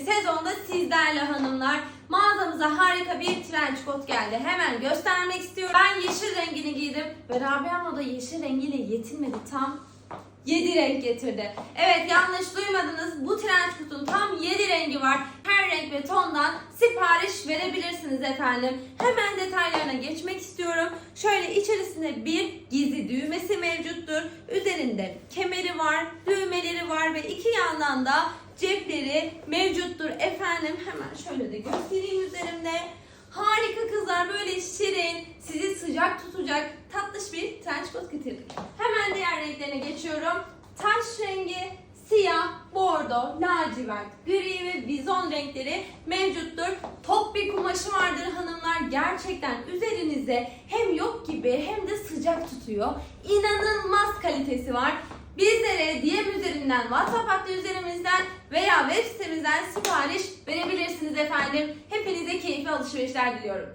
sezonda sizlerle hanımlar. Mağazamıza harika bir trench coat geldi. Hemen göstermek istiyorum. Ben yeşil rengini giydim ve Rabia abla da yeşil rengiyle yetinmedi. Tam 7 renk getirdi. Evet yanlış duymadınız. Bu trench coat'un tam 7 rengi var. Her renk ve tondan sipariş verebilirsiniz efendim. Hemen detaylarına geçmek istiyorum. Şöyle içerisinde bir gizli düğmesi mevcuttur. Üzerinde kemeri var, düğmeleri ve iki yandan da cepleri mevcuttur efendim. Hemen şöyle de göstereyim üzerimde. Harika kızlar böyle şirin, sizi sıcak tutacak tatlış bir trench coat getirdik. Hemen diğer renklerine geçiyorum. Taş rengi, siyah, bordo, lacivert, gri ve vizon renkleri mevcuttur. Top bir kumaşı vardır hanımlar. Gerçekten üzerinize hem yok gibi hem de sıcak tutuyor. İnanılmaz kalitesi var. Bizlere DM üzerinden, WhatsApp hattı üzerimizden veya web sitemizden sipariş verebilirsiniz efendim. Hepinize keyifli alışverişler diliyorum.